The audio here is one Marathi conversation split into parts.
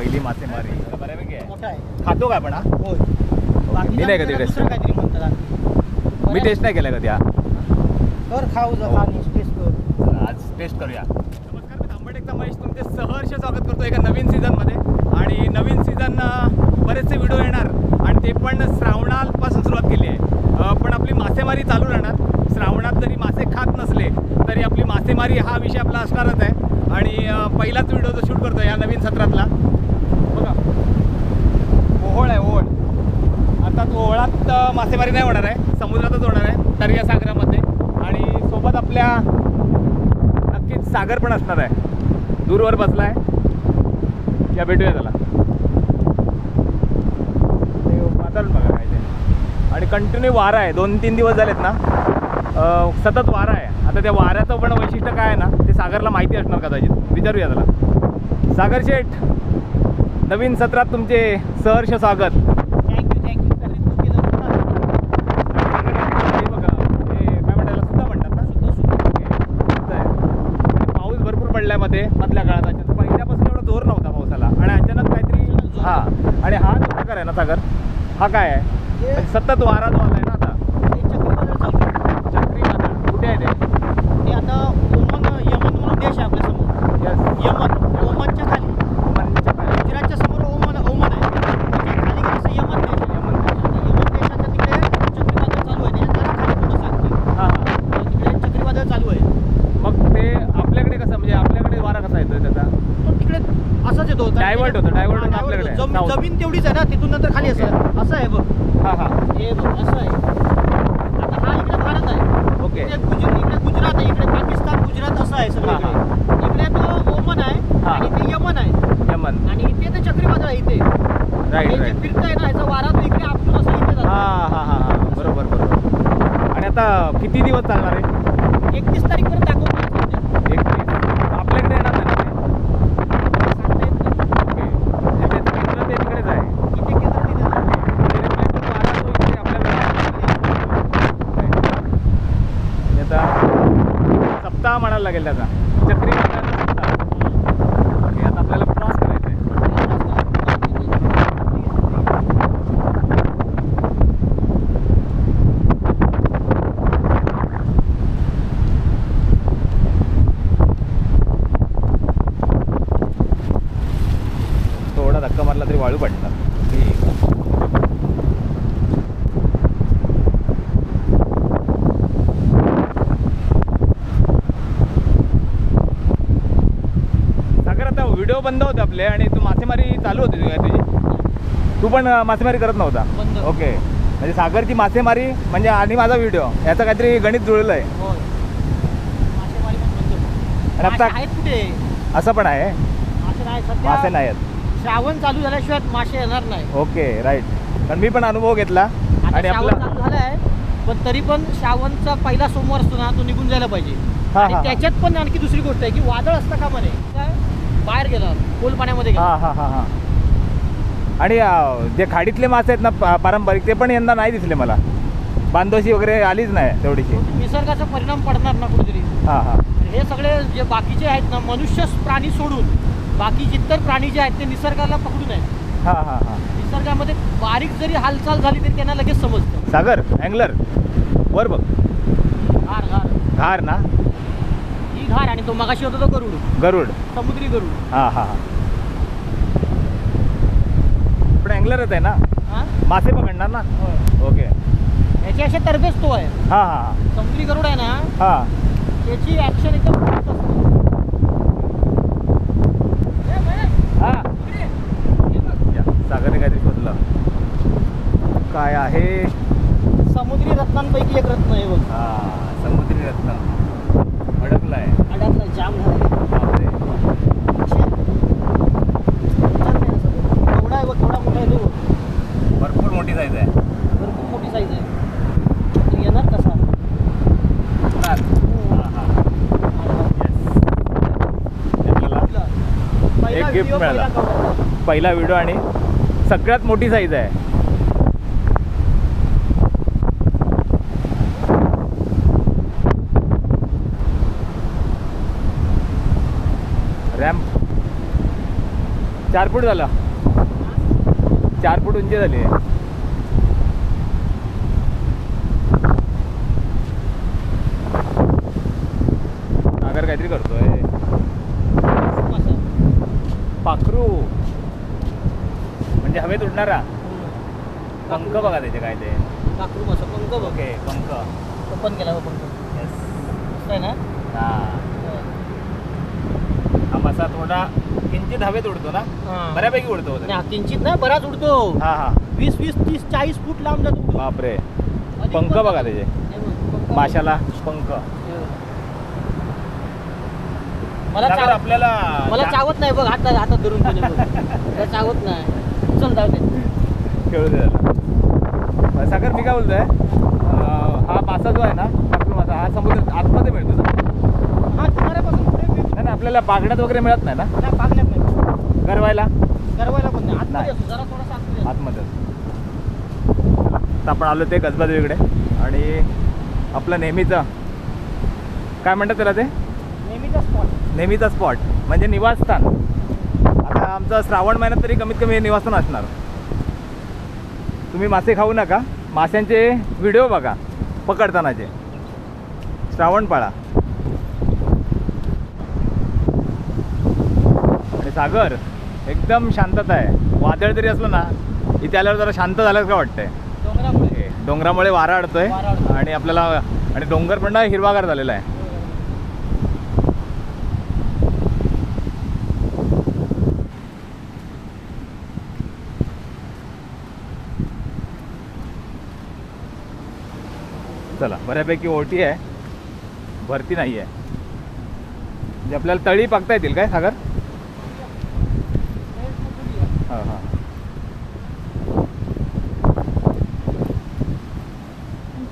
पहिली मासेमारी बऱ्यापैकी आहे. मोठा आहे. खातो काय पण हा? होय. मी नाही कधी taste दुसरं काहीतरी म्हणतात आणखी. मी टेस्ट नाही केला कधी हा. कर खाऊ जा हो. खा टेस्ट कर. चला, आज टेस्ट करूया. नमस्कार मी तांबडेकचा महेश तुमचे सहर्ष स्वागत करतो एका नवीन सीझनमध्ये आणि नवीन सीझन बरेचसे व्हिडिओ येणार. आणि ते पण श्रावणापासून सुरुवात केली आहे. अ, पण आपली मासेमारी चालू राहणार. श्रावणात जरी मासे खात नसले तरी आपली मासेमारी हा विषय आपला असणारच आहे. आणि अ, पहिलाच व्हिडिओ जो शूट करतो या नवीन सत्रातला बघा ओहोळ आहे ओहोळ आता मासेमारी नाही होणार आहे. समुद्रातच होणार आहे. दर्या सागरामध्ये. आणि सोबत आपल्या नक्कीच सागर पण असणार आहे. दूरवर बसला आहे या भेटूया त्याला. ते वातावरण बघा काय ते. आणि कंटिन्यू वारा आहे. दोन तीन दिवस झालेत ना. सतत वारा आहे. आता त्या वाऱ्याचं पण वैशिष्ट्य काय आहे ना ते सागरला माहिती असणार कदाचित. विचारूया त्याला. सागर शेठ नवीन सत्रात तुमचे सहर्ष स्वागत थँक्यू थँक्यू तू केलं हे बघा हे काय म्हणतात सुद्धा म्हणतात ना सुद्धा सुद्धा सुद्धा आहे. आणि पाऊस भरपूर पडलायमध्ये मधल्या काळात अचानक पहिल्यापासून एवढा जोर नव्हता पावसाला आणि अचानक काहीतरी हा आणि हा जो सागर हा काय आहे? म्हणजे सतत वारा जो आला ना आता हे चक्रीवादळ चालू आहे. चक्रीवादळ कुठे आहे ते ते आता ओमन यमन म्हणून देश आहे आपल्यासमोर यस यमन ओमनच्या खाली ओमनच्या खाली. गुजरातच्या समोर ओमन ओमन आहे त्याच्याखाली कसं यमन देश आहे यमन देश. आता यमन देशाच्या तिकडे चक्रीवादळ चालू आहे त्याच्या जरा खाली थोडंसं आणखी. हा हा तिकडे चक्रीवादळ चालू आहे मग ते आपल्याकडे कसं म्हणजे आपल्याकडे वारा कसा येतोय त्याचा तो तिकडे असंच Divert होतो, divert आपल्याकडे. जमीन South. जमीन तेवढीच आहे ना तिथून नंतर खाली Okay. असं. असं आहे बघ. हा हा. हे बघ असं आहे. आता हा इकडे भारत आहे. ओके. इकडे इकडे गुजरात आहे इकडे पाकिस्तान गुजरात असं आहे सगळं हा, इकडे तो ओमन आहे हा. आणि ते यमन आहे. यमन. आणि इथे ते चक्रीवादळ आहे इथे. राईट जे राईट फिरतंय ना याचा वारा तो इकडे आपटून असं इथे हा जातो. हा हा हा बरोबर बरोबर. आणि आता किती दिवस चालणार आहे? एकतीस तारीख पर्यंत दाखवतो सप्ताह म्हणायला बंद होते आपले आणि तू मासेमारी चालू होती तुझी तुझी? तू पण मासेमारी करत नव्हता. ओके. म्हणजे सागरची मासेमारी म्हणजे आणि माझा व्हिडिओ याचं काहीतरी गणित जुळलं आहे. पण असं पण आहे? मासे नाही आहेत. श्रावण चालू झाल्याशिवाय मासे येणार नाही. Okay right. कारण मी पण अनुभव घेतला. आणि आपला झालाय पण तरी पण श्रावणचा पहिला सोमवार असतो ना तो निघून जायला पाहिजे. आणि. त्याच्यात पण आणखी दुसरी गोष्ट आहे की वादळ असतं का म्हणे? काय? बाहेर गेला खोल पाण्यामध्ये गेला. हां हां हां हां. आणि अं, जे खाडीतले मासे आहेत ना पा- पारंपरिक ते पण यंदा नाही दिसले मला. बांधोशी वगैरे आलीच नाही तेवढीशी. निसर्गाचा परिणाम पडणार ना कुठेतरी. हां हां. हे सगळे जे बाकीचे आहेत ना मनुष्य प्राणी सोडून बाकी जितर प्राणी जे आहेत ते निसर्गाला पकडून आहेत हां हां हां. निसर्गामध्ये बारीक जरी हालचाल झाली तरी त्यांना लगेच समजतं. सागर अँगलर वर बघ. घार. घार ना. घार आणि तो मगाशी होता तो गरुड. गरुड. समुद्री गरुड. हां हां हां. पण अँगलरच आहे ना? हा? मासे पकडणार ना? होय. ओके. याची अशा तर्फेच तो आहे. हां हां समुद्री गरुड आहे ना? हां. त्याची ऍक्शन एकदम fast असते. हां. या, सागरने काहीतरी शोधलं. काय आहे? समुद्री रत्नांपैकी एक रत्न आहे बघ. हां समुद्री रत्न. अडकलाय. अडातला जाम झाला. एवढा आहे बघ मोठा आहे तो. भरपूर मोठी साईज आहे. भरपूर मोठी साईज आहे. तो येणार कसा? हां हां. एक मिळाला. पहिला व्हिडिओ आणि सगळ्यात मोठी साईज आहे. चार फूट झाला. चार फूट उंची झाली. आहे सागर काहीतरी करतोय. पाखरू. म्हणजे हवेत उडणारा. पंख बघा त्याचे काय ते. काकरू मासा पंख बघ. पंख. ओपन केला पंख. ना? हा. मासा थोडा किंचित हवेत उडतो ना? हा. बऱ्यापैकी उडतो हा किंचित ना बराच उडतो. हा हा. वीस वीस तीस चाळीस फूट लांब जातो बापरे. पंख पण बघा. त्याचे. हे बघ, पंख. माशाला पंख. मला चाव- आपल्याला मला जा- चावत नाही बघ हातात हातात धरून त्याने बघ. मला चावत नाही. चल जाऊ दे. खेळू दे त्याला. सागर मी काय बोलतोय? अं, हा मासा जो आहे ना मासा हा समुद्रात आतमध्ये मिळतो ना हा किनाऱ्यापासून पुढे बी- नाही ना आपल्याला पागण्यात वगैरे मिळत नाही ना? नाही पागण्यात नाही. गरवायला? गरवायला पण नाही. आतमध्ये. असतो जरा थोडासा आतमध्ये असतो. आतमध्ये आता आपण आलो ते गजबाजूकडे आणि आपलं नेहमीचं काय म्हणतात त्याला ते? नेहमीचा स्पॉट नेहमीचा स्पॉट म्हणजे निवासस्थान. आता आमचं श्रावण महिन्यात तरी कमीत कमी हे निवासस्थान असणार. तुम्ही मासे खाऊ नका. माशांचे व्हिडिओ बघा. पकडतानाचे. श्रावण पाळा. सागर एकदम शांतता आहे. वादळ जरी असलं ना इथे आल्यावर जरा शांत झालं का वाटतंय? डोंगरामुळे. डोंगरामुळे वारा अडतोय वारा अडतोय. आणि आपल्याला आणि डोंगर पण ना हिरवागार झालेला आहे. चला बऱ्यापैकी ओटी आहे. भरती नाही आहे म्हणजे आपल्याला तळी पाकता येतील काय सागर हां हां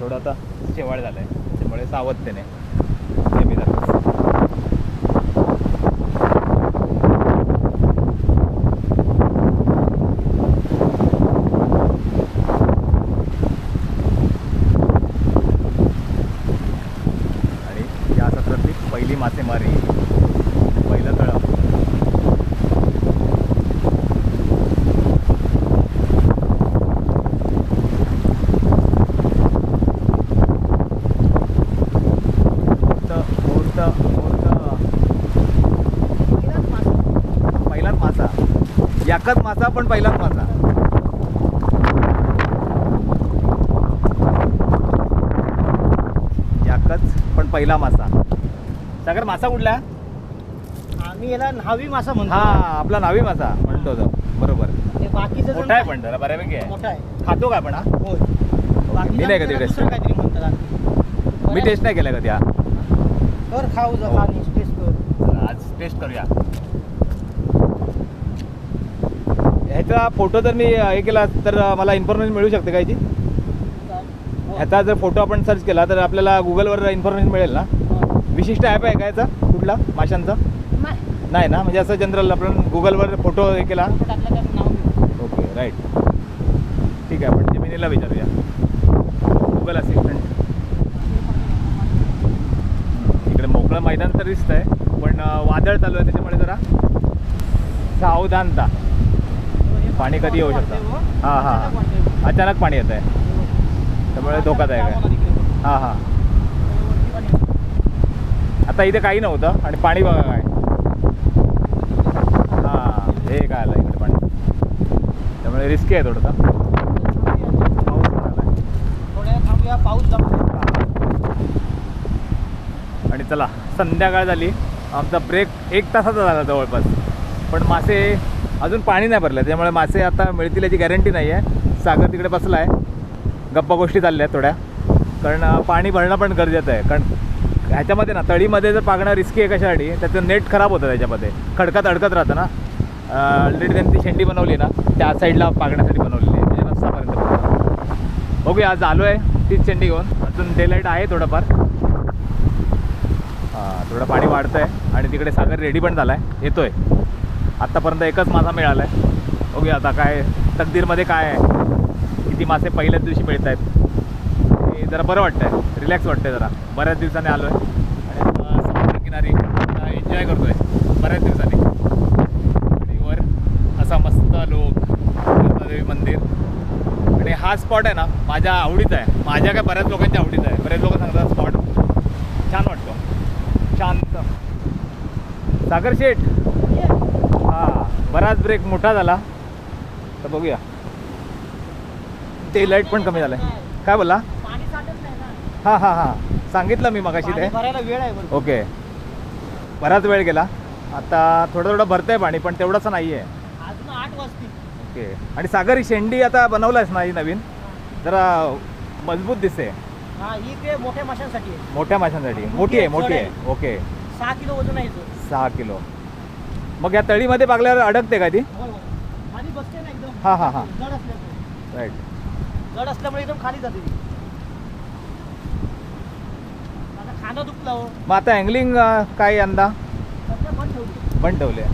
थोडं आता शेवाळ झालं आहे त्याच्यामुळे सावधतेने नेहमी जातो. आणि या सत्रातली पहिली मासेमारी पहिलं तळ मोठं मोठं मोठं पहिलाच मासा याकच मासा पण पहिलाच मासा याकच पण पहिला मासा सागर मासा कुठला? आम्ही याला न्हावी मासा म्हणतो. हा आपला नावी मासा म्हणतो तो. बरोबर. ते बाकीचं मोठा आहे पण जरा बऱ्यापैकी आहे. मोठा आहे. खातो का आपण हा? होय. मी नाही कधी टेस्ट दुसरं काहीतरी म्हणतात आणखी. मी टेस्ट नाही केला कधी हा? कर खाऊ जा हो. टेस्ट कर. चला, आज टेस्ट करूया. ह्याचा फोटो जर मी हे केला तर मला इन्फॉर्मेशन मिळू शकते का याची हो. ह्याचा जर फोटो आपण सर्च केला तर आपल्याला गुगलवर इन्फॉर्मेशन मिळेल ना. विशिष्ट ॲप आहे का याचा कुठला माशांचा नाही. ना म्हणजे असं जनरल आपण गुगलवर फोटो हे केला. ओके राईट ठीक आहे आपण जमिनीला विचारूया गुगल असिस्टंट इकडे मोकळं मैदान तर दिसत आहे पण वादळ चालू आहे त्याच्यामुळे जरा सावधानता पाणी कधी येऊ शकतं? हां हां. अचानक पाणी येत आहे त्यामुळे धोकादायक आहे. हां हां. आता इथे काही नव्हतं आणि पाणी बघा काय. हां हे काय आलं इकडे पाणी. त्यामुळे रिस्की आहे थोडंसं. पाऊस पण आलाय. थोड्या थांबूया पाऊस जमतो आणि चला संध्याकाळ झाली. आमचा ब्रेक एक तासाचा झाला जवळपास. पण मासे अजून पाणी नाही भरलं त्यामुळे मासे आता मिळतील याची गॅरंटी नाही आहे. सागर तिकडे बसला आहे. गप्पा गोष्टी चालल्या आहेत थोड्या. कारण पाणी भरणं पण गरजेचं आहे. कारण ह्याच्यामध्ये ना तळीमध्ये जर पागणं रिस्की आहे कशासाठी त्याचं नेट खराब होतं त्याच्यामध्ये. खडकात अडकत राहतं ना. ऑलरेडी त्यांनी ती शेंडी बनवली ना त्या साईडला पागण्यासाठी बनवलेली आहे. म्हणजे रस्तापर्यंत पोहोचतं. आज आलो आहे तीच शेंडी घेऊन. अजून डेलाईट आहे थोडंफार. हां थोडं पाणी वाढतं आहे आणि तिकडे सागर रेडी पण झाला आहे येतो आहे आत्तापर्यंत एकच मासा मिळाला आहे बघूया आता काय तकदीरमध्ये काय आहे. किती मासे पहिल्याच दिवशी मिळत आहेत ते जरा बरं वाटतं आहे रिलॅक्स वाटतं आहे जरा. बऱ्याच दिवसाने आलो आहे आणि समुद्रकिनारी एन्जॉय करतो आहे बऱ्याच दिवसाने. आणि वर असा मस्त लोक मंदिर. आणि हा स्पॉट आहे ना माझ्या आवडीचा आहे. माझ्या काय बऱ्याच लोकांच्या आवडीचा आहे. बरेच लोक सांगतात स्पॉट छान वाटतो. शांत. सागर शेठ. बराच ब्रेक मोठा झाला. तर बघूया. ते लाइट पण कमी झालंय. काय बोला नाही हां हां हां. सांगितलं मी मगाशी ते. वेळ आहे ओके बराच वेळ गेला. आता थोडं थोडं भरतंय पाणी पण तेवढंच नाही आहे ओके आणि सागर शेंडी आता बनवलायस ना ही नवीन? जरा मजबूत दिसते. मोठ्या माशांसाठी आहे. मोठी आहे मोठी आहे. ओके सहा किलो वजन आहे. सहा किलो. मग या तळीमध्ये बागल्यावर अडकते का ती? होय, होय. खाली बसते ना एकदम. हां हां हां. जड असल्यामुळे. राईट जड असल्यामुळे एकदम खाली जाते ती. आता खाणं दुखलं हो. मग आता अँगलिंग काय यंदा? सध्या बंद ठेवली. पण ठेवले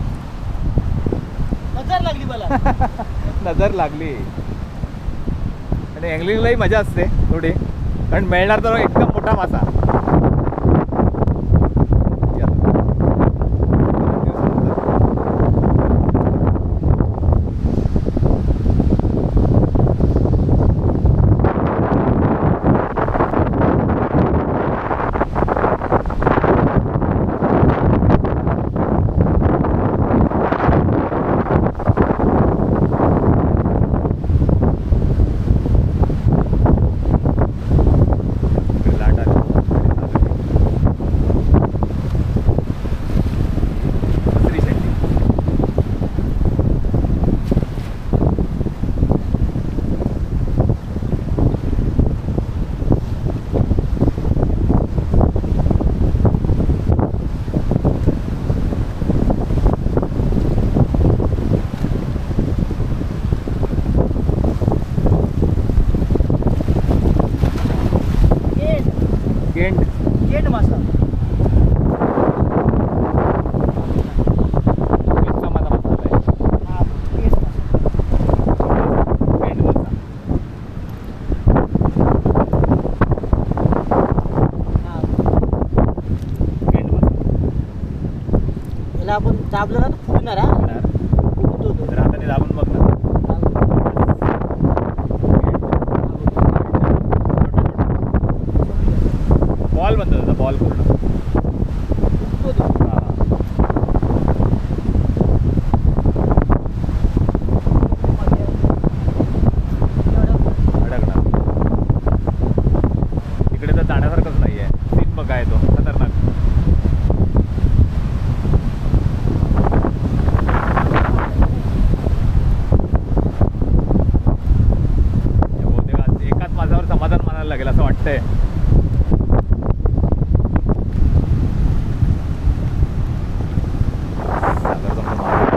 नजर लागली मला. नजर लागली. आणि अँगलिंगलाही मजा असते थोडी. कारण मिळणार तर एकदम मोठा मासा या. बरेच दिवसानंतर. इकडे लाट आली. दुसरी शेंडी. गेंड गेंड गेंड मासा इतका माझा मसाला आहे. हा गेंड मासा गेंड मासा. हा गेंड मासा. आपल्याला आपण दाबलं ना तर फुटणार हा येणार. फुटतो तो. तर हाताने दाबून बघ ना बॉल बनतो त्याचा बॉल पूर्ण फुटतो तो. हा. अडकणार इकडे तर जाण्यासारखंच नाही आहे सीन बघा आहे तो खतरनाक हे बहुतेक आज एकाच माझ्यावर समाधान मानायला लागेल असं वाटतंय सागर जमलं मागे.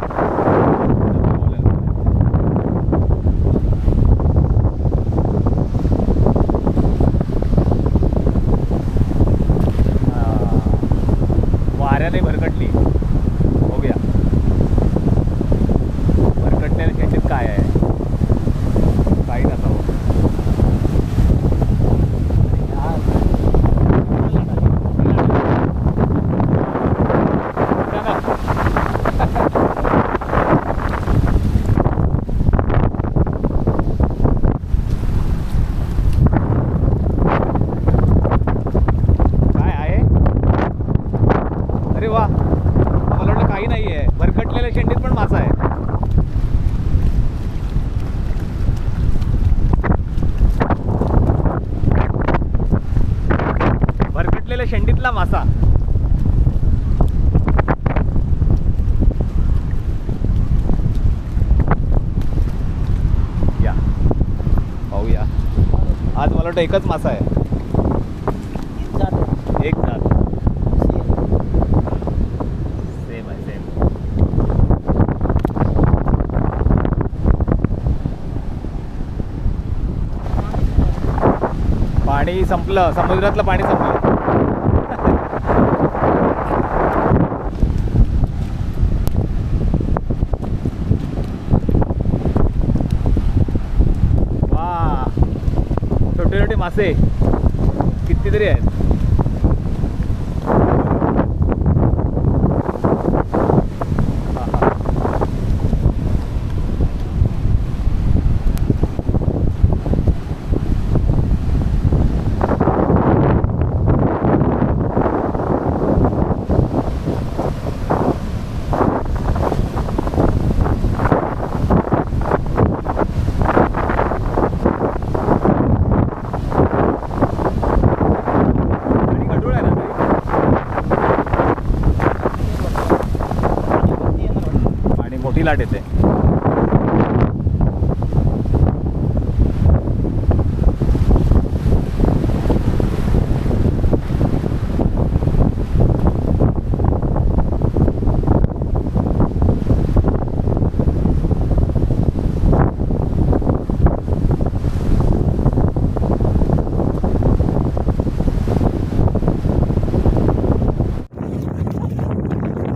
हा. वाऱ्याने भरकटली बघूया भरकटण्याच्या शेतीत काय आहे काही नसावं काय आहे अरे वा मला वाटलं काही नाही आहे भरकटलेल्या शेंडीत पण मासा आहे भरकटलेल्या शेंडीतला मासा या पाहूया आज मला वाटतं एकच मासा आहे. एक जात सेम आहे सेम पाणी संपलं. समुद्रातलं पाणी संपलं. मासे कितीतरी आहेत हा, हा. मोठी लाट येते.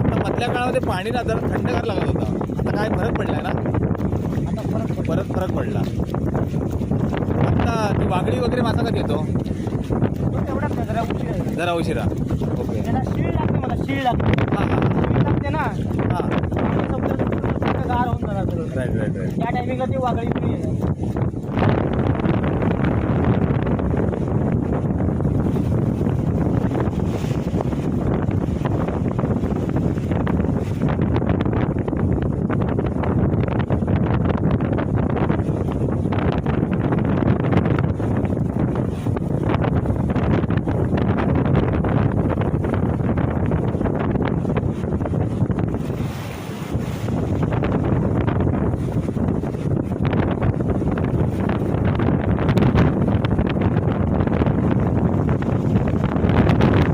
आता मधल्या काळामध्ये पाणी ना जरा थंड करायला लागलं. काय फरक पडलाय ना? आता फरक. परत फरक पडला. आता ती वागडी वगैरे मासा कधी येतो? जरा उशीर. जरा उशिरा ओके. शीळ लागते मला शीळ लागते. हां शीळ लागते ना हां. गार होऊन. राईट राईट राईट त्या टायमिंगला ती वागळी फ्री आहे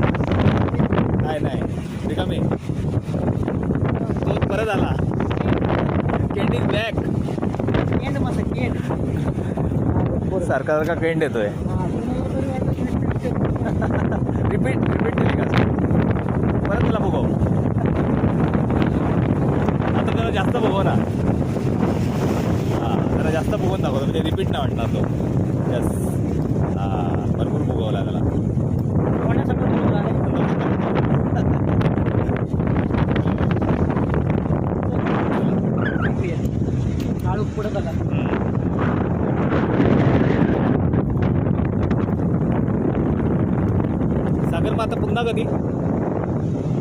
काय नाही रिकामी तो परत आला केंड इज बॅक केंड मस्त केंड सारखा सारखा केंड येतोय. रिपीट रिपीट केली का परत तुला बघू आता जरा जास्त बघू ना हां जरा जास्त बघून दाखवतो म्हणजे रिपीट नाही वाटणार तो यस हां भरपूर बघवला त्याला काळू पुढे झाला सागर मग आता पुन्हा कधी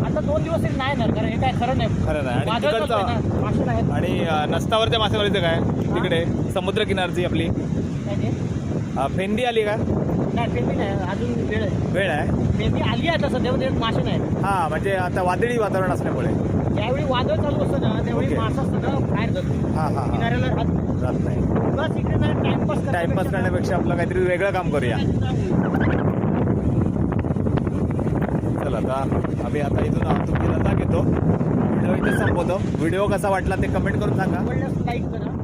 आता दोन दिवस तरी नाही येणार कारण हे काय खरं नाही खरं नाही आणि तिकडचं. आणि नस्तावरच्या मासेमारीचं काय? तिकडे समुद्र किनारची आपली? अं, फेंडी आली का? अजून वेळ आहे. वेळ आहे? पेंडी आली आहे तसं तेव्हा ते मासे नाही. हां म्हणजे आता वादळी वातावरण असल्यामुळे. ज्यावेळी वादळ चालू असतं ना त्यावेळी. मासा ना बाहेर जातो. हां हां किनाऱ्याला राहत नाही. बस इकडे टाइमपास टाइमपास करण्यापेक्षा आपलं काहीतरी वेगळं काम करूया. चला आता आम्ही आता इथून तुमची रजा घेतो तेव्हा इथे संपवतो व्हिडिओ कसा वाटला ते कमेंट करून सांगा. लाईक करा.